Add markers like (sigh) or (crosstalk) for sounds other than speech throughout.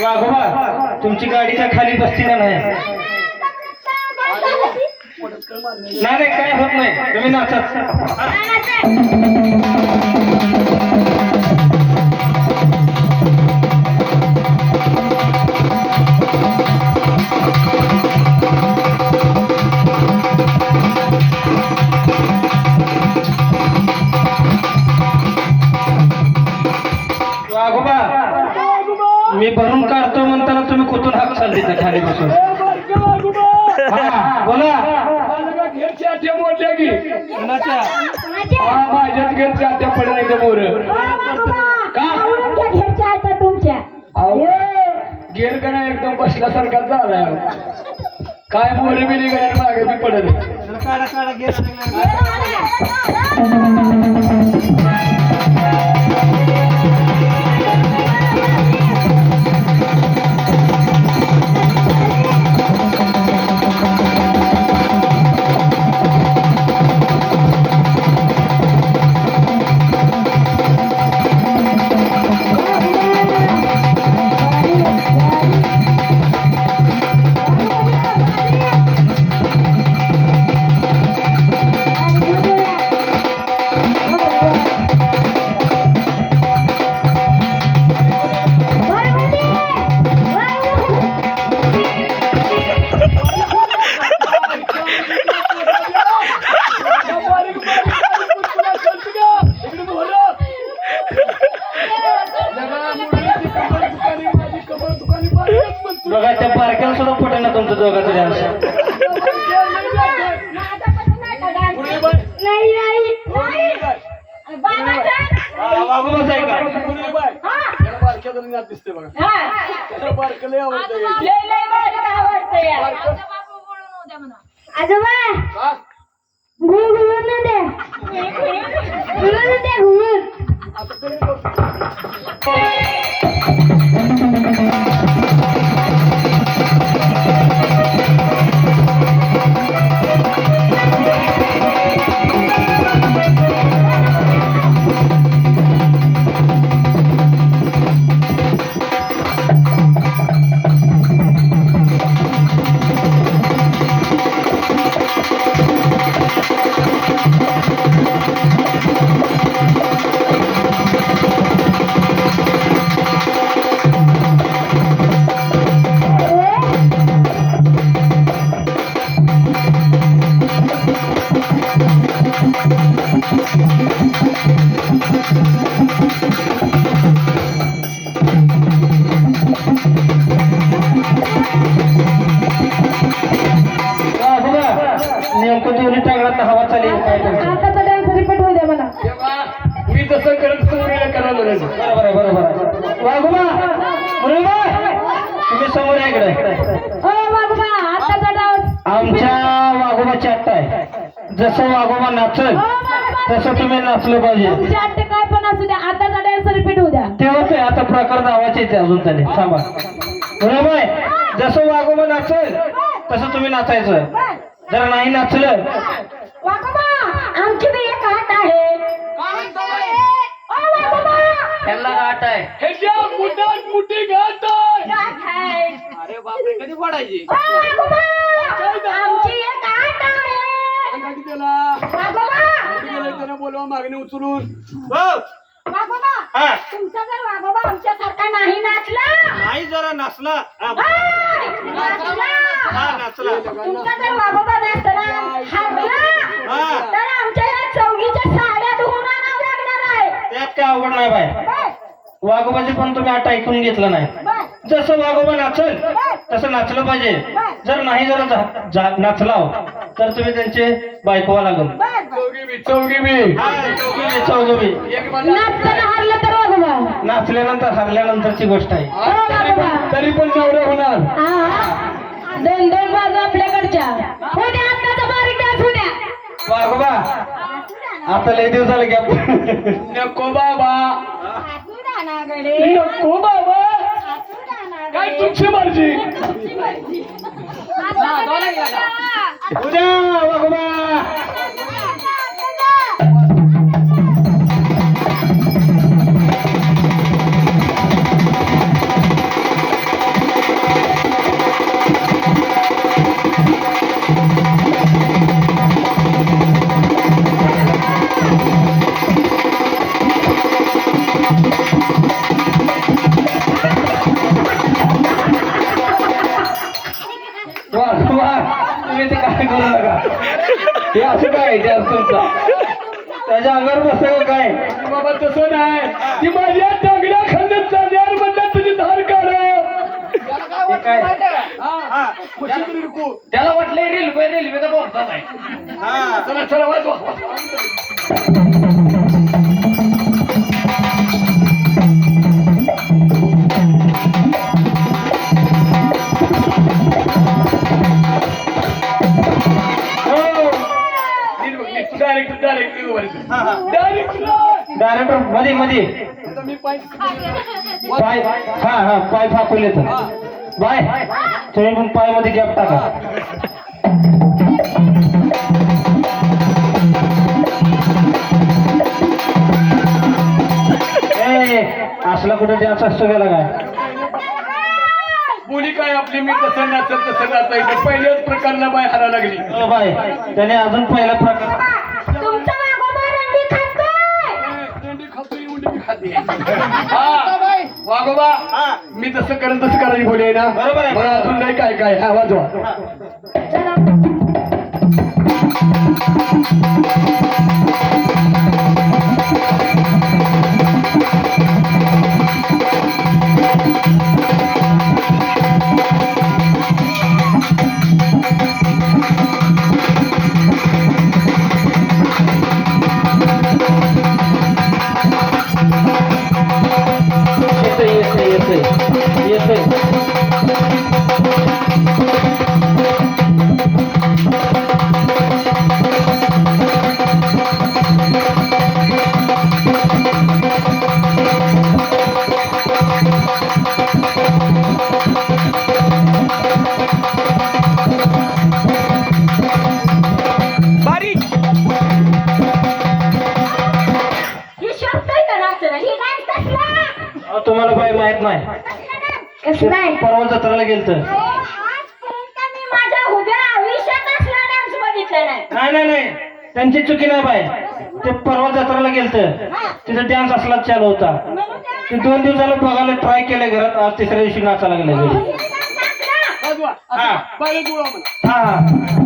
वाघोबा तुमची गाडी त्या खाली बसती का नाही? नाही काय होत नाही. तुम्ही नाचत. वाघोबा मी भरून काढतो म्हणताना तुम्ही कुठून हात चालली त्या खाली बसून हा, बोला. कुणाच्या? माझ्याच घरच्या आत्या पडल्या इथं मोर. तुमच्या. गेर का एकदम बसल्यासारखा झालाय काय मोर बी निघाल्या मागे काढा काढा गेला. दिसते बघा. त्याला बारकं लय आवडतं आजोबा आता तरी बघ. आमच्या वाघोबाची आत्ता आहे. जसं वाघोबा नाचल तसं तुम्ही नाचलं पाहिजे. तुमच्या काय पण असू द्या आताचा डान्स रिपीट होऊ द्या. ते होते आता प्रकार नावाचे येते अजून त्याने. थांबा. बरोबर आहे? जसं वाघोबा नाचल तसं तुम्ही नाचायचं. जर नाही नाचलं वाघोबा आमची बी एक हात आहे. ओ वाघोबा! त्यांना गाठ आहे. ह्याच्या मुठात मुठी घात आहे. गाठ आहे. अरे बापरे कधी पडायची? ओ वाघोबा! आमची एक आहे. वाघोबा. बोलवा मागणी उचलून. वाघोबा हा. तुमचा जर वाघोबा आमच्यासारखा नाही नाचला. नाही जरा नाचला. हा, हाय, नाचला. हा नाचला. तुमचा जर वाघोबा नाचला हरला हा. तर आमच्या या चौघीच्या साड्या धुवून आणावं लागणार आहे. त्यात काय अवघड नाही बाय वाघोबाचे पण तुम्ही आठ ऐकून घेतलं नाही. जसं वाघोबा नाचल तसं नाचलं पाहिजे. जर नाही जर झा- झा- नाचला तर तुम्ही त्यांचे बायकोवा लागल. बी नाचल्यानंतर हरल्यानंतरची गोष्ट आहे. हो तरी पण नवरे होणार. दोन दोन बाजू आपल्याकडच्या. वाघोबा आता लय दिवस झाले गॅप. नको बाबा. नको बाबा. काय गडे. तुमची मर्जी उद्या वाघोबा हे असं काय? तुमचा त्याच्या अंगावर बसतं का काय बाबा तसं नाही. ती माझ्या टांगड्या खांद्यात चालली आणि म्हणतात तुझी धार काढ. काय? त्याला वाटलंय रेल्वे रेल्वेचा बोलता नाही चला चला वाजवा. मध्ये मध्ये. पाय हा हा पाय फाकून येतं. बाय. तुम्ही पण पायमध्ये गॅप टाका. असला कुठे डान्स असतो गेला काय? मुली काय आपली? मी तसं नाचत तसं नाचायचं पहिल्याच प्रकारला बाय हारा लागली. हो बाय. त्याने अजून पहिला प्रकार हा. वागोबा मी तसं करेन तसं करायची बोली ना. बरोबर आहे. मला अजून नाही काय काय हा वाजवा. माहीत नाही. परवा जत्राला गेलत. नाही. नाही नाही नाही. त्यांची चुकी नाही बाय ते परवा जत्राला गेलत. तिथं डान्स असलाच चालू होता. ते दोन दिवसाला बघायला ट्राय केलं घरात. आज तिसऱ्या दिवशी नाचायला गेले घरी. ही dance कसला? वाजवा हा. पाय जुळवा म्हणा. हा हा.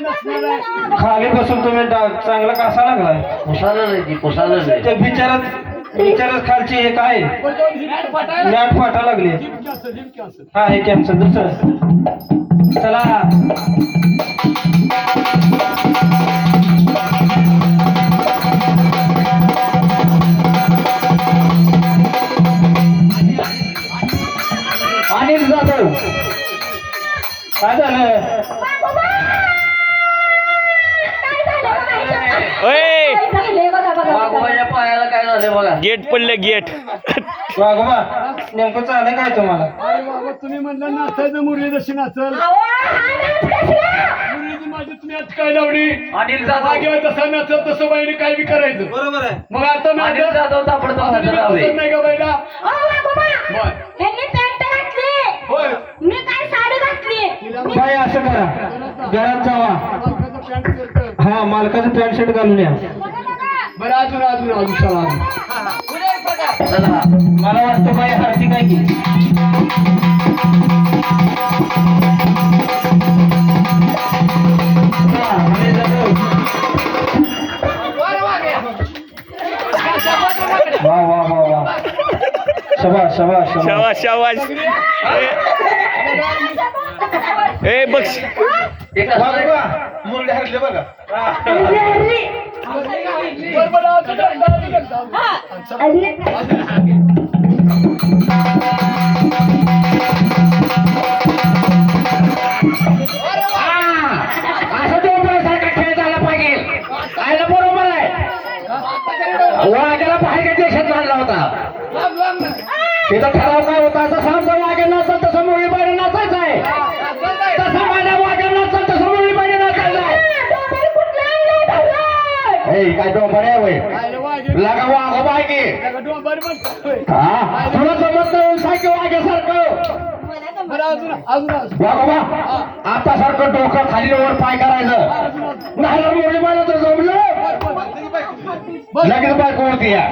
नसणार आहे. खाली बसून तुम्ही चांगला कसा लागलाय? ते बिचारात बिचारात खालची हे काय मॅट फाटा लागली. हा हे कॅन्सर दुसरं. चला. काय झालं काय झालं बघा ओय काय झालंय? बघा बघा बघा पायाला काय झालं बघा. गेट पडलं गेट. वाघोबा नेमकं चाललं काय तुम्हाला? अरे बाबा तुम्ही म्हणलं नाचायचं मुरली जशी नाचल. हा माझी तुम्ही आज काय लावली? अनिल मागे तसं नाचल तसं बाईने काय बी करायचं. बरोबर आहे. मग आता नाचत जाधव अहो, नाही का बाईला? होय. बाय असं करा. घरात जावा. हा मालकाचं पॅन्ट शर्ट घालून या. बरं अजून अजून अजून चला चला मला वाटतं बाई हरती काय की? जाधव. वा वा वा. वा शबाश शबाश शबाश शाबाश शाबाश ए बघ. मुरली हरले बघा काय डोंबर आहे वय लगा वाघ. हा तुला जमत नाही सारखं वाघ्यासारखं. बरं अजून अजून अजून. वाघोबा आता सारखं डोकं खाली वर पाय करायचं. नाही मुली मला तर जमलं. लगेच बाय कोणती या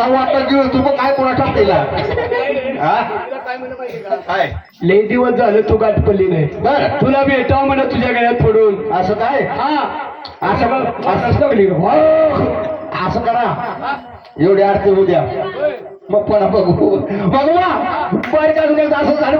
मला वाटतं की तू काय कोणा टाकतेला हा? तुला काय? लय दिवस झालं तू गाठ पडली नाही. बर. तुला भेटावं म्हणा तुझ्या गळ्यात पडून. असं काय? हा. असं असं असं लागली का? हो. असं करा. एवढी आरती उद्या मग पण बघू. बघू एकदा असं झालं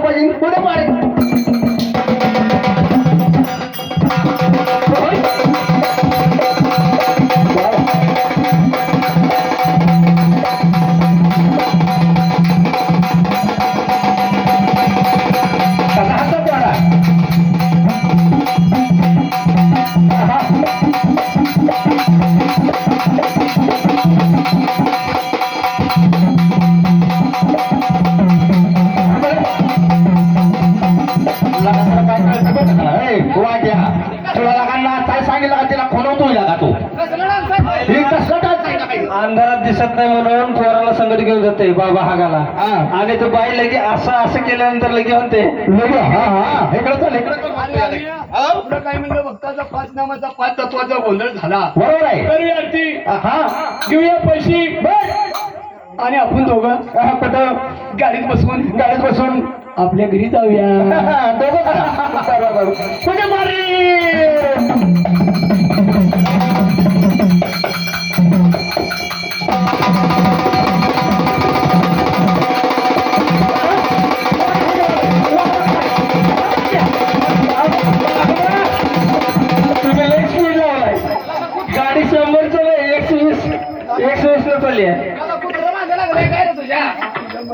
अंधारात दिसत नाही म्हणून पोराला संगत घेऊन जाते बाबा हागाला. हा. आणि तो बाई लगे असं असं केल्यानंतर लगे म्हणते लगे, हा हा इकडे चल इकडे चल. आणि आम्ही तुला काय म्हणलं भक्ताचा पाच नामाचा पाच तत्वाचा गोंधळ झाला. बरोबर आहे. करूया आरती. हा. घेऊया पैसे. आणि आपण दोघं हा, कुठं गाडीत बसवून गाडीत बसून. आपल्या घरी जाऊया. (laughs) दोघं. (laughs) कुठे मारी.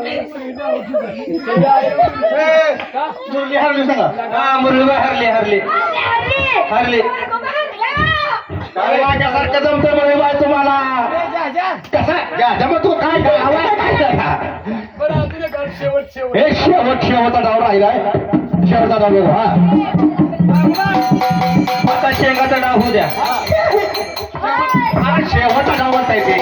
एकशे वीस न चालली आहे. मुरली हरली सांगा हा मुरली हरली हरली हरली काय वाघ्यासारखं जमतं तुम्हाला कसा मग तू काय हे शेवट शेवटचा डाव राहिलाय शेवटचा डाव बघू, हा आता शेंगाचा डाव होऊ द्या. हा, शेवटचा डाव म्हणताय ते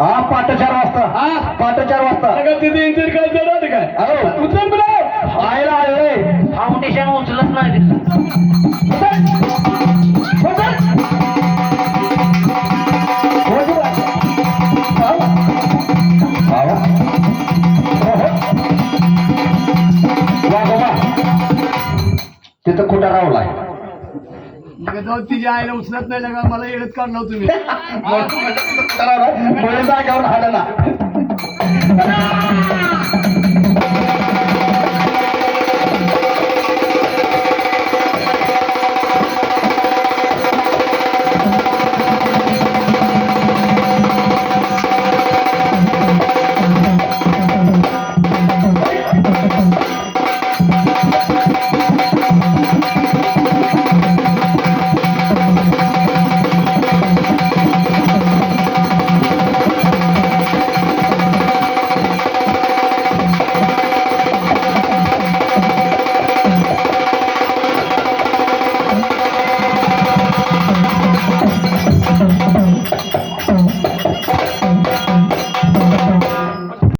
हा पाट चार वाजता. हा? पाट चार वाजता. सगळं तिथे इंजिन काय जरा काय? हो. उचल बरं. आयला आलोय फाउंडेशन उचलत नाही तिथं. कुठं रावलाय मग जाऊ तिच्या आईला उचलत नाही लगा मला येडत काढला तुम्ही. जागेवर राहिलं ना